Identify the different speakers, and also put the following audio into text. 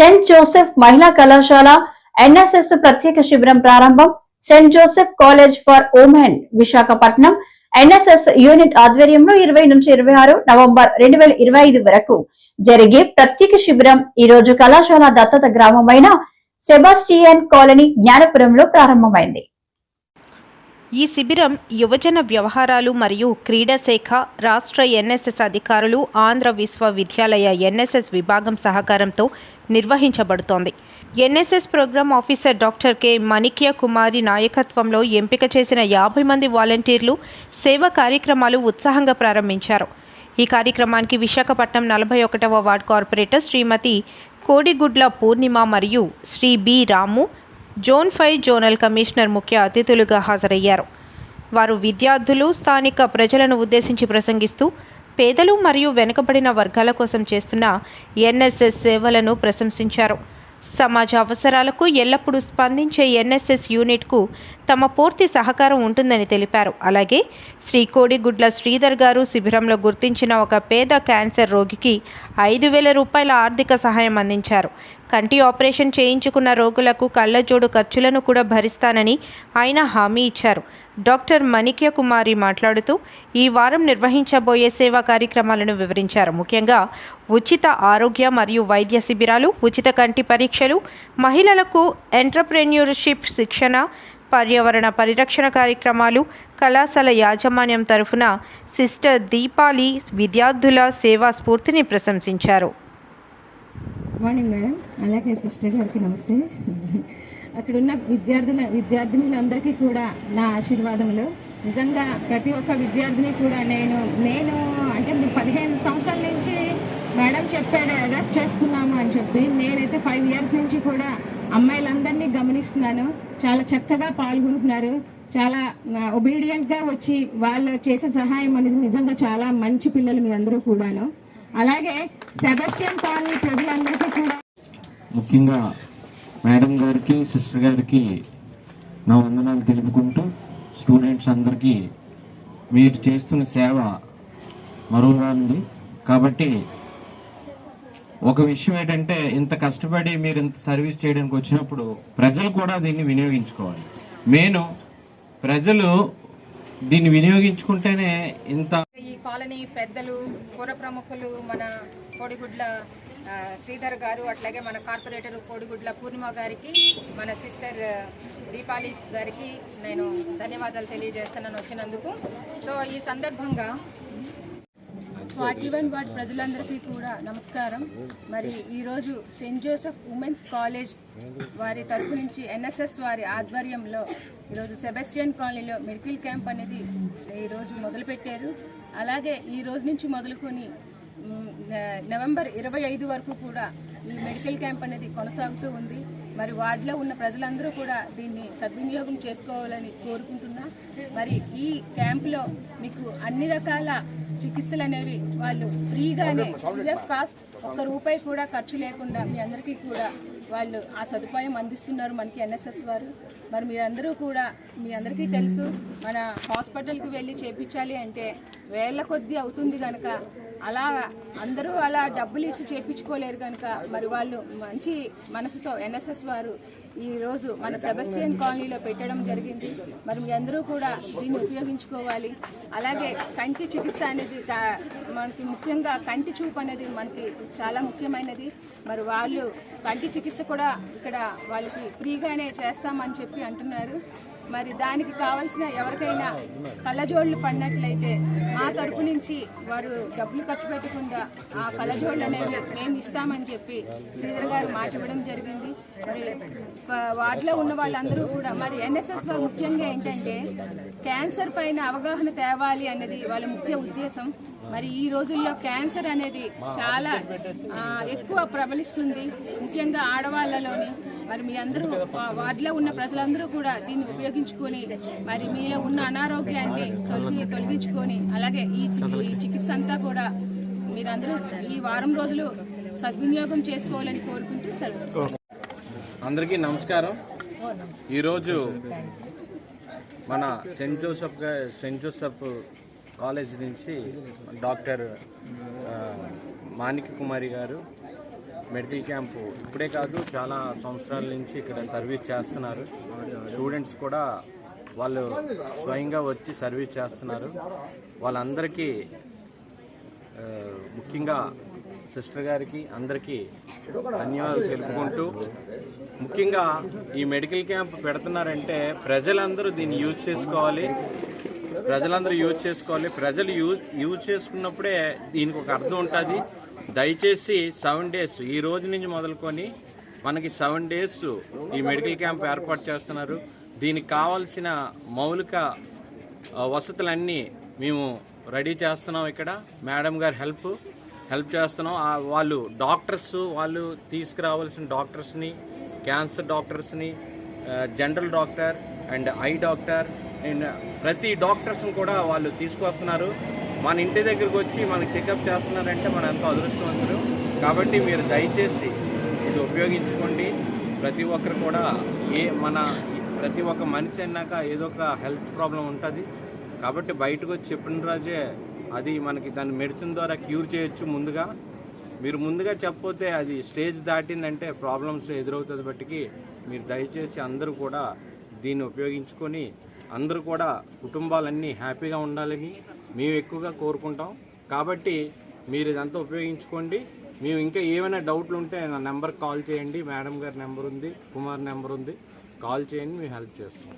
Speaker 1: Cent Joseph మహిళా కళాశాల NSS ప్రత్యేక శిబిరం ప్రారంభం. Saint Joseph college for women Visakhapatnam. NSS unit ఆధ్వర్యంలో ఇరవై నుంచి ఇరవై ఆరు నవంబర్ రెండు వేల ఇరవై ఐదు వరకు జరిగే ప్రత్యేక శిబిరం ఈ రోజు కళాశాల దత్తత గ్రామమైన సెబాస్టియన్ కాలనీ జ్ఞానపురంలో ప్రారంభమైంది.
Speaker 2: ఈ శిబిరం యువజన వ్యవహారాలు మరియు క్రీడా శాఖ రాష్ట్ర ఎన్ఎస్ఎస్ అధికారులు ఆంధ్ర విశ్వవిద్యాలయ ఎన్ఎస్ఎస్ విభాగం సహకారంతో నిర్వహించబడుతోంది. NSS program officer doctor K. Manikya Kumari నాయకత్వంలో ఎంపిక చేసిన యాభై మంది వాలంటీర్లు సేవా కార్యక్రమాలు ఉత్సాహంగా ప్రారంభించారు. ఈ కార్యక్రమానికి విశాఖపట్నం నలభై ఒకటవ వార్డ్ కార్పొరేటర్ శ్రీమతి కోడిగుడ్ల పూర్ణిమ మరియు Sri B. Ramu zone five zonal commissioner ముఖ్య అతిథులుగా హాజరయ్యారు. వారు విద్యార్థులు స్థానిక ప్రజలను ఉద్దేశించి ప్రసంగిస్తూ పేదలు మరియు వెనుకబడిన వర్గాల కోసం చేస్తున్న ఎన్ఎస్ఎస్ సేవలను ప్రశంసించారు. సమాజ అవసరాలకు ఎల్లప్పుడూ స్పందించే ఎన్ఎస్ఎస్ యూనిట్కు తమ పూర్తి సహకారం ఉంటుందని తెలిపారు. అలాగే శ్రీ కోడిగుడ్ల శ్రీధర్ గారు శిబిరంలో గుర్తించిన ఒక పేద క్యాన్సర్ రోగికి ఐదు వేల రూపాయల ఆర్థిక సహాయం అందించారు. కంటి ఆపరేషన్ చేయించుకున్న రోగులకు కళ్ళజోడు ఖర్చులను కూడా భరిస్తానని ఆయన హామీ ఇచ్చారు. డాక్టర్ మణిక్య కుమారి మాట్లాడుతూ ఈ వారం నిర్వహించబోయే సేవా కార్యక్రమాలను వివరించారు. ముఖ్యంగా ఉచిత ఆరోగ్య మరియు వైద్య శిబిరాలు ఉచిత కంటి పరీక్షలు మహిళలకు ఎంటర్ప్రెన్యూర్షిప్ శిక్షణ పర్యావరణ పరిరక్షణ కార్యక్రమాలు కళాశాల యాజమాన్యం తరఫున సిస్టర్ దీపాలి విద్యార్థుల సేవా స్ఫూర్తిని ప్రశంసించారు.
Speaker 3: మార్నింగ్ మేడం అలాగే సిస్టర్ గారికి నమస్తే. అక్కడున్న విద్యార్థుల విద్యార్థినులందరికీ కూడా నా ఆశీర్వాదములు. నిజంగా ప్రతి ఒక్క విద్యార్థిని కూడా నేను నేను అంటే పదిహేను సంవత్సరాల నుంచి మేడం చెప్పాడు అడాప్ట్ చేసుకున్నాము అని చెప్పి నేనైతే ఫైవ్ ఇయర్స్ నుంచి కూడా అమ్మాయిలందరినీ గమనిస్తున్నాను. చాలా చక్కగా పాల్గొంటున్నారు. చాలా ఒబీడియంట్గా వచ్చి వాళ్ళు చేసే సహాయం అనేది నిజంగా చాలా మంచి పిల్లలు మీ అందరూ కూడాను. అలాగే సెబస్టియన్ కాలనీ ప్రజలందరికీ కూడా
Speaker 4: ముఖ్యంగా మేడం గారికి సిస్టర్ గారికి నా వందనాలు తెలుపుకుంటూ స్టూడెంట్స్ అందరికీ మీరు చేస్తున్న సేవ మరువరాంది కాబట్టి ఒక విషయం ఏంటంటే ఇంత కష్టపడి మీరు ఇంత సర్వీస్ చేయడానికి వచ్చినప్పుడు ప్రజలు కూడా దీన్ని వినియోగించుకోవాలి. మెయిన్ ప్రజలు దీన్ని వినియోగించుకుంటేనే ఇంత
Speaker 5: ఈ కాలనీ పెద్దలు పుర ప్రముఖులు మన కోడిగుడ్ల శ్రీధర్ గారు అట్లాగే మన కార్పొరేటర్ కోడిగుడ్ల పూర్ణిమ గారికి మన సిస్టర్ దీపాలి గారికి నేను ధన్యవాదాలు తెలియజేస్తున్నాను వచ్చినందుకు. సో ఈ సందర్భంగా
Speaker 6: ఫార్టీ వన్ వార్డ్ ప్రజలందరికీ కూడా నమస్కారం. మరి ఈరోజు సెయింట్ జోసెఫ్ ఉమెన్స్ కాలేజ్ వారి తరపు నుంచి ఎన్ఎస్ఎస్ వారి ఆధ్వర్యంలో ఈరోజు సెబెస్టియన్ కాలనీలో మెడికల్ క్యాంప్ అనేది ఈరోజు మొదలుపెట్టారు. అలాగే ఈ రోజు నుంచి మొదలుకొని నవంబర్ ఇరవై ఐదు వరకు కూడా ఈ మెడికల్ క్యాంప్ అనేది కొనసాగుతూ ఉంది. మరి వార్డులో ఉన్న ప్రజలందరూ కూడా దీన్ని సద్వినియోగం చేసుకోవాలని కోరుకుంటున్నా. మరి ఈ క్యాంపులో మీకు అన్ని రకాల చికిత్సలు అనేవి వాళ్ళు ఫ్రీగానే ఫ్రీ ఆఫ్ కాస్ట్ ఒక్క రూపాయి కూడా ఖర్చు లేకుండా మీ అందరికీ కూడా వాళ్ళు ఆ సదుపాయం అందిస్తున్నారు మనకి ఎన్ఎస్ఎస్ వారు. మరి మీరందరూ కూడా మీ అందరికీ తెలుసు మన హాస్పిటల్కి వెళ్ళి చేపించాలి అంటే వేల కొద్దీ అవుతుంది కనుక అలా అందరూ అలా డబ్బులు ఇచ్చి చేపించుకోలేరు కనుక మరి వాళ్ళు మంచి మనసుతో ఎన్ఎస్ఎస్ వారు ఈరోజు మన సెబస్టియన్ కాలనీలో పెట్టడం జరిగింది. మరి మీ అందరూ కూడా దీన్ని ఉపయోగించుకోవాలి. అలాగే కంటి చికిత్స అనేది మనకి ముఖ్యంగా కంటి చూపు అనేది మనకి చాలా ముఖ్యమైనది. మరి వాళ్ళు కంటి చికిత్స కూడా ఇక్కడ వాళ్ళకి ఫ్రీగానే చేస్తామని చెప్పి అంటున్నారు. మరి దానికి కావలసిన ఎవరికైనా కళ్ళజోళ్ళు పడినట్లయితే మా తరపు నుంచి వారు డబ్బులు ఖర్చు పెట్టకుండా ఆ కళ్ళజోళ్ళు అనేవి మేము ఇస్తామని చెప్పి శ్రీధర్ గారు మాట ఇవ్వడం జరిగింది. మరి వాటిలో వార్డులో ఉన్న వాళ్ళందరూ కూడా మరి ఎన్ఎస్ఎస్ వారు ముఖ్యంగా ఏంటంటే క్యాన్సర్ పైన అవగాహన తేవాలి అన్నది వాళ్ళ ముఖ్య ఉద్దేశం. మరి ఈ రోజుల్లో క్యాన్సర్ అనేది చాలా ఎక్కువ ప్రబలిస్తుంది. ముఖ్యంగా ఆడవాళ్ళలోని మరి మీ అందరూ వార్డులో ఉన్న ప్రజలందరూ కూడా దీన్ని ఉపయోగించుకొని మరి మీలో ఉన్న అనారోగ్యాన్ని తొలగి తొలగించుకొని అలాగే ఈ చికిత్స అంతా కూడా మీరందరూ ఈ వారం రోజులు సద్వినియోగం చేసుకోవాలని కోరుకుంటూ సెలవు.
Speaker 7: అందరికీ నమస్కారం. ఈరోజు మన Saint Joseph Saint Joseph college నుంచి doctor Manika Manikya Kumari garu medical camp. ఇప్పుడే కాదు చాలా సంవత్సరాల నుంచి ఇక్కడ సర్వీస్ చేస్తున్నారు. స్టూడెంట్స్ కూడా వాళ్ళు స్వయంగా వచ్చి సర్వీస్ చేస్తున్నారు. వాళ్ళందరికీ ముఖ్యంగా సిస్టర్ గారికి అందరికీ ధన్యవాదాలు తెలుపుకుంటూ ముఖ్యంగా ఈ మెడికల్ క్యాంప్ పెడుతున్నారంటే ప్రజలందరూ దీన్ని యూజ్ చేసుకోవాలి. ప్రజలందరూ యూజ్ చేసుకోవాలి. ప్రజలు యూజ్ యూజ్ చేసుకున్నప్పుడే దీనికి ఒక అర్థం ఉంటుంది. దయచేసి సెవెన్ డేస్ ఈ రోజు నుంచి మొదలుకొని మనకి సెవెన్ డేస్ ఈ మెడికల్ క్యాంప్ ఏర్పాటు చేస్తున్నారు. దీనికి కావాల్సిన మౌలిక వసతులన్నీ మేము రెడీ చేస్తున్నాం ఇక్కడ. మేడం గారు హెల్ప్ హెల్ప్ చేస్తున్నాం. వాళ్ళు డాక్టర్స్ వాళ్ళు తీసుకురావాల్సిన డాక్టర్స్ని క్యాన్సర్ డాక్టర్స్ని general doctor and I doctor and ప్రతి డాక్టర్స్ని కూడా వాళ్ళు తీసుకొస్తున్నారు మన ఇంటి దగ్గరికి వచ్చి మనకి చెకప్ చేస్తున్నారంటే మనం ఎంతో అదృష్టవంతులు. కాబట్టి మీరు దయచేసి ఇది ఉపయోగించుకోండి. ప్రతి ఒక్కరు కూడా ఏ మన ప్రతి ఒక్క మనిషి అన్నాక ఏదో ఒక హెల్త్ ప్రాబ్లం ఉంటుంది. కాబట్టి బయటకు వచ్చి చెప్పిన రోజే అది మనకి దాని మెడిసిన్ ద్వారా క్యూర్ చేయొచ్చు ముందుగా. మీరు ముందుగా చెప్పపోతే అది స్టేజ్ దాటిందంటే ప్రాబ్లమ్స్ ఎదురవుతుంది బట్టికి మీరు దయచేసి అందరూ కూడా దీన్ని ఉపయోగించుకొని అందరూ కూడా కుటుంబాలన్నీ హ్యాపీగా ఉండాలని మేము ఎక్కువగా కోరుకుంటాం. కాబట్టి మీరు ఇదంతా ఉపయోగించుకోండి. మేము ఇంకా ఏమైనా డౌట్లు ఉంటే నా నెంబర్ కాల్ చేయండి. మేడం గారి నెంబర్ ఉంది కుమార్ నెంబర్ ఉంది. కాల్ చేయండి మేము హెల్ప్ చేస్తాం.